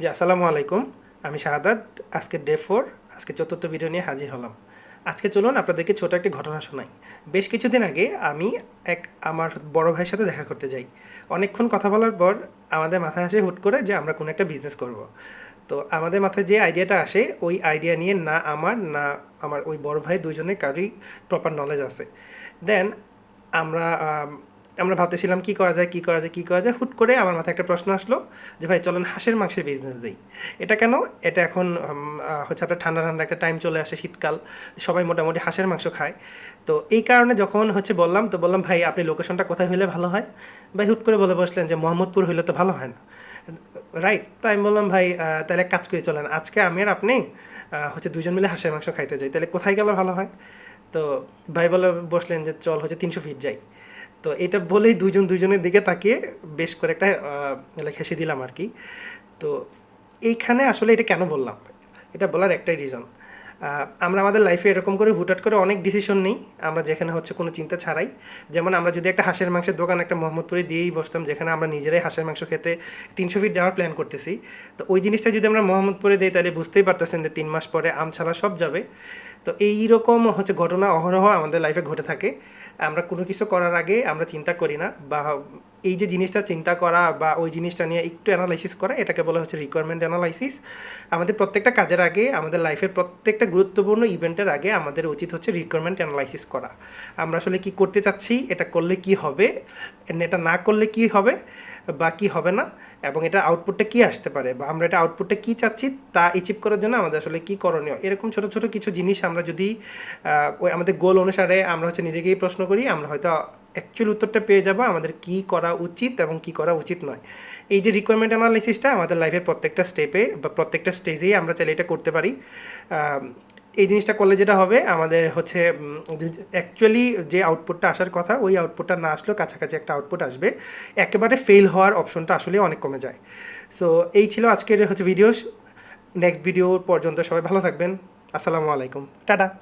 জি আসসালামু আলাইকুম। আমি শাহাদাত। আজকে ডে ফোর আজকে চতুর্থ ভিডিও নিয়ে হাজির হলাম। আজকে চলুন আপনাদেরকে ছোট একটি ঘটনা শোনাই। বেশ কিছুদিন আগে আমি এক আমার বড় ভাইয়ের সাথে দেখা করতে যাই। অনেকক্ষণ কথা বলার পর আমাদের মাথায় আসে হুট করে যে আমরা কোনো একটা বিজনেস করব। তো আমাদের মাথায় যে আইডিয়াটা আসে ওই আইডিয়া নিয়ে না আমার না আমার ওই বড় ভাই দুজনের কারোরই প্রপার নলেজ আছে। দেন আমরা আম, আমরা ভাবতেছিলাম, কি করা যায়, কি করা যায়, কি করা যায়, হুট করে আমার মাথায় একটা প্রশ্ন আসলো যে, ভাই, চলেন হাঁসের মাংসের বিজনেস দিই। এটা কেন? এটা এখন হচ্ছে আপনার ঠান্ডা ঠান্ডা একটা টাইম চলে আসে শীতকাল, সবাই মোটামুটি হাঁসের মাংস খায়। তো এই কারণে যখন হচ্ছে বললাম, তো বললাম, ভাই, আপনি লোকেশনটা কোথায় হইলে ভালো হয়? ভাই, হুট করে বলে বসলেন যে, মোহাম্মদপুর হইলে তো ভালো হয় না। রাইট তাই আমি বললাম, ভাই তাহলে কাজ করে, চলেন, আজকে আমি আর আপনি হচ্ছে দুজন মিলে হাঁসের মাংস খাইতে যাই, তাহলে কোথায় গেলে ভালো হয়? তো ভাই বলে বসলেন যে, চল হচ্ছে তিনশো ফিট যাই। তো এটা বলেই দুজন দুজনের দিকে তাকিয়ে বেশ করে একটা হেসে দিলাম আর কি। তো এইখানে আসলে এটা কেন বললাম? এটা বলার একটাই রিজন আমরা আমাদের লাইফে এরকম করে হুটহাট করে অনেক ডিসিশন নেই। আমরা যেখানে হচ্ছে কোনো চিন্তা ছাড়াই। যেমন আমরা যদি একটা হাঁসের মাংসের দোকান একটা মোহাম্মদপুরে দিয়েই বসতাম, যেখানে আমরা নিজেরাই হাঁসের মাংস খেতে তিনশো ফিট যাওয়ার প্ল্যান করতেছি। তো ওই জিনিসটা যদি আমরা মোহাম্মদপুরে দিই, তাহলে বুঝতেই পারতেছেন যে তিন মাস পরে আম ছাড়া সব যাবে। তো এই রকম হচ্ছে ঘটনা অহরহ আমাদের লাইফে ঘটে থাকে। আমরা কোনো কিছু করার আগে আমরা চিন্তা করি না বা এই যে জিনিসটা চিন্তা করা বা ওই জিনিসটা নিয়ে একটু অ্যানালাইসিস করা, এটাকে বলা হচ্ছে রিকোয়ারমেন্ট অ্যানালাইসিস আমাদের প্রত্যেকটা কাজের আগে, আমাদের লাইফের প্রত্যেকটা গুরুত্বপূর্ণ ইভেন্টের আগে আমাদের উচিত হচ্ছে রিকোয়ারমেন্ট অ্যানালাইসিস করা। আমরা আসলে কি করতে চাচ্ছি, এটা করলে কি হবে, এটা না করলে কি হবে বা কি হবে না, এবং এটা আউটপুটটা কি আসতে পারে, বা আমরা এটা আউটপুটটা কি চাচ্ছি তা অ্যাচিভ করার জন্য আমাদের আসলে কি করণীয়। এরকম ছোট ছোট কিছু জিনিস আমরা যদি ওই আমাদের গোল অনুসারে আমরা হচ্ছে নিজেকেই প্রশ্ন করি, আমরা হয়তো অ্যাকচুয়াল উত্তরটা পেয়ে যাব আমাদের কি করা উচিত এবং কি করা উচিত নয়। এই যে রিকোয়ারমেন্ট অ্যানালিসিসটা আমাদের লাইফের প্রত্যেকটা স্টেপে বা প্রত্যেকটা স্টেজেই আমরা চাইলে এটা করতে পারি। এই জিনিসটা করলে যেটা হবে, আমাদের হচ্ছে অ্যাকচুয়ালি যে আউটপুটটা আসার কথা, ওই আউটপুটটা না আসলেও কাছাকাছি একটা আউটপুট আসবে, একেবারে ফেল হওয়ার অপশনটা আসলে অনেক কমে যায়। সো এই ছিল আজকের হচ্ছে ভিডিও নেক্সট ভিডিও পর্যন্ত সবাই ভালো থাকবেন। আসসালামু আলাইকুম। টাটা।